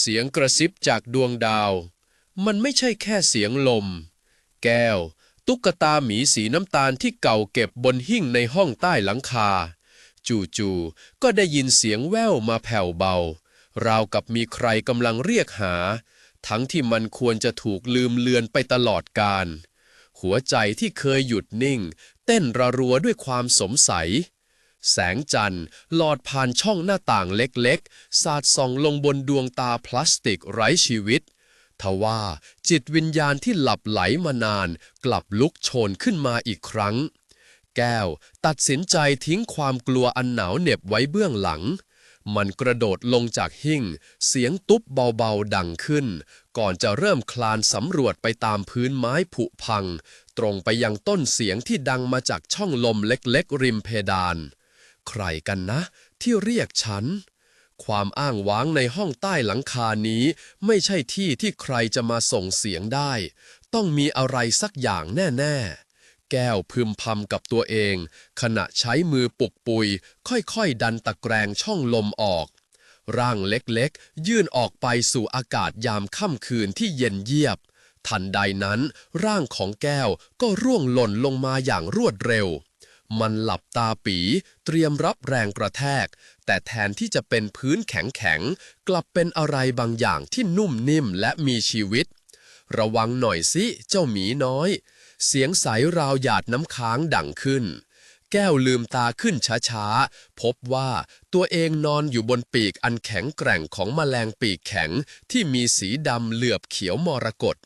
เสียงกระซิบจากดวงดาว มันไม่ใช่แค่เสียงลม แก้ว ตุ๊กตาหมีสีน้ำตาลที่เก่าเก็บบนหิ้งในห้องใต้หลังคา จู่ๆก็ได้ยินเสียงแว่วมาแผ่วเบา ราวกับมีใครกำลังเรียกหา ทั้งที่มันควรจะถูกลืมเลือนไปตลอดกาลหัวใจที่เคยหยุดนิ่ง เต้นระรัวด้วยความสงสัย แสงจันทร์หลอดผ่านช่องหน้าต่างเล็กๆ สาดส่องลงบนดวงตาพลาสติกไร้ชีวิต ทว่าจิตวิญญาณที่หลับไหลมานาน กลับลุกโชนขึ้นมาอีกครั้ง แก้วตัดสินใจทิ้งความกลัวอันหนาวเหน็บไว้เบื้องหลัง มันกระโดดลงจากหิ้งเสียงตุ๊บเบาๆดังขึ้น ก่อนจะเริ่มคลานสำรวจไปตามพื้นไม้ผุพัง ตรงไปยังต้นเสียงที่ดังมาจากช่องลมเล็กๆ ริมเพดาน ใครกันนะ ที่เรียกฉัน ความอ้างว้างในห้องใต้หลังคานี้ ไม่ใช่ที่ที่ใครจะมาส่งเสียงได้ ต้องมีอะไรสักอย่างแน่ๆ แก้วพึมพำกับตัวเอง ขณะใช้มือปุกปุย ค่อยๆ ดันตะแกรงช่องลมออก ร่างเล็กๆ ยื่นออกไปสู่อากาศยามค่ำคืนที่เย็นเยียบทันใดนั้น ร่างของแก้วก็ร่วงหล่นลงมาอย่างรวดเร็ว มันหลับตาปี เตรียมรับแรงกระแทก แต่แทนที่จะเป็นพื้นแข็งๆ กลับเป็นอะไรบางอย่างที่นุ่มนิ่มและมีชีวิต ระวังหน่อยสิ เจ้าหมีน้อย เสียงใสราวหยาดน้ำค้างดังขึ้น แก้วลืมตาขึ้นช้าๆ พบว่าตัวเองนอนอยู่บนปีกอันแข็งแกร่งของแมลงปีกแข็งที่มีสีดำเหลือบเขียวมรกต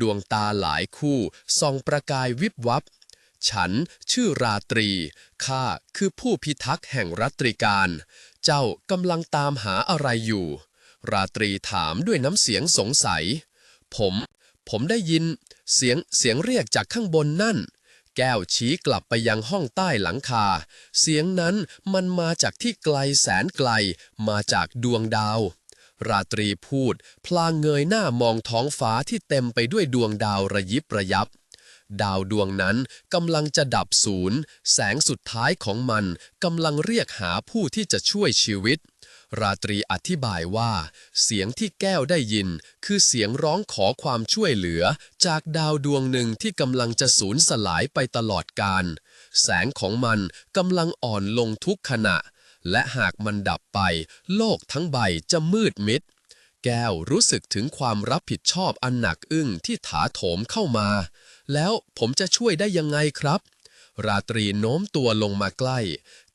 ดวงตาหลายคู่ส่องประกายวิบวับ ฉันชื่อราตรี ข้าคือผู้พิทักษ์แห่งรัตริการ เจ้ากำลังตามหาอะไรอยู่ ราตรีถามด้วยน้ำเสียงสงสัย ผม ผมได้ยิน เสียงเสียงเรียกจากข้างบนนั่น แก้วชี้กลับไปยังห้องใต้หลังคา เสียงนั้นมันมาจากที่ไกลแสนไกล มาจากดวงดาว ราตรีพูด พลางเงยหน้ามองท้องฟ้าที่เต็มไปด้วยดวงดาวระยิบระยับ ดาวดวงนั้นกำลังจะดับศูนย์ แสงสุดท้ายของมันกำลังเรียกหาผู้ที่จะช่วยชีวิต ราตรีอธิบายว่า เสียงที่แก้วได้ยิน คือเสียงร้องขอความช่วยเหลือ จากดาวดวงหนึ่งที่กำลังจะสูญสลายไปตลอดกาลแสงของมันกำลังอ่อนลงทุกขณะ และหากมันดับไป โลกทั้งใบจะมืดมิดแก้วรู้สึกถึงความรับผิดชอบอันหนักอึ้งที่ถาโถมเข้ามา แล้วผมจะช่วยได้ยังไงครับ ราตรีโน้มตัวลงมาใกล้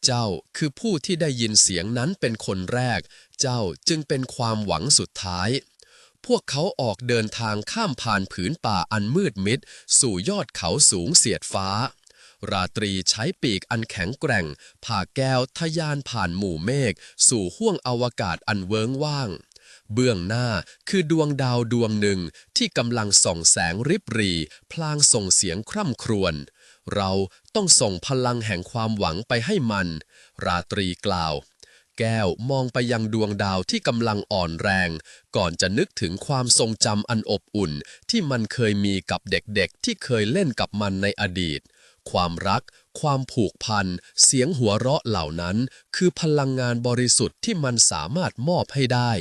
เจ้าคือผู้ที่ได้ยินเสียงนั้นเป็นคนแรก เจ้าจึงเป็นความหวังสุดท้าย พวกเขาออกเดินทางข้ามผ่านผืนป่าอันมืดมิด สู่ยอดเขาสูงเสียดฟ้าราตรีใช้ปีกอันแข็งแกร่งพาแก้วทะยานผ่านหมู่เมฆสู่ห้วงอวกาศอันเวิงว่าง เบื้องหน้าคือดวงดาวดวงหนึ่งที่กำลังส่องแสงริบหรี พลางส่งเสียงคร่ำครวญเราต้องส่งพลังแห่งความหวังไปให้มัน ราตรีกล่าว แก้วมองไปยังดวงดาวที่กำลังอ่อนแรง ก่อนจะนึกถึงความทรงจำอันอบอุ่น ที่มันเคยมีกับเด็กๆ ที่เคยเล่นกับมันในอดีต ความรัก ความผูกพัน เสียงหัวเราะเหล่านั้น คือพลังงานบริสุทธิ์ที่มันสามารถมอบให้ได้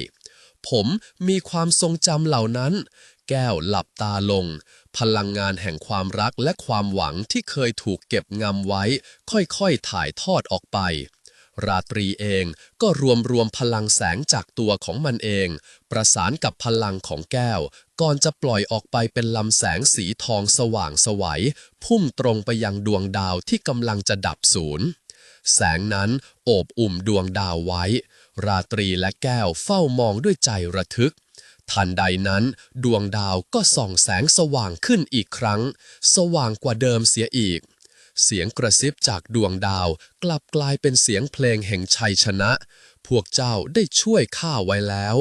ผมมีความทรงจำเหล่านั้น แก้วหลับตาลง พลังงานแห่งความรักและความหวังที่เคยถูกเก็บงำไว้ ค่อยๆถ่ายทอดออกไป ราตรีเองก็รวมรวมพลังแสงจากตัวของมันเอง ประสานกับพลังของแก้ว ก่อนจะปล่อยออกไปเป็นลำแสงสีทองสว่างไสวัยพุ่งตรงไปยังดวงดาวที่กำลังจะดับศูนย์ แสงนั้นโอบอุ่มดวงดาวไว้ ราตรีและแก้วเฝ้ามองด้วยใจระทึก ทันใดนั้น ดวงดาวก็ส่องแสงสว่างขึ้นอีกครั้ง สว่างกว่าเดิมเสียอีก เสียงกระซิบจากดวงดาวกลับกลายเป็นเสียงเพลงแห่งชัยชนะ พวกเจ้าได้ช่วยข้าไว้แล้ว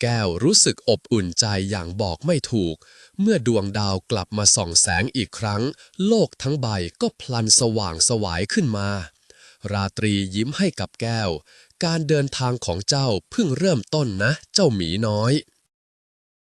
แก้วรู้สึกอบอุ่นใจอย่างบอกไม่ถูกเมื่อดวงดาวกลับมาส่องแสงอีกครั้ง โลกทั้งใบก็พลันสว่างสวายขึ้นมา ราตรียิ้มให้กับแก้ว การเดินทางของเจ้าเพิ่งเริ่มต้นนะ เจ้าหมีน้อย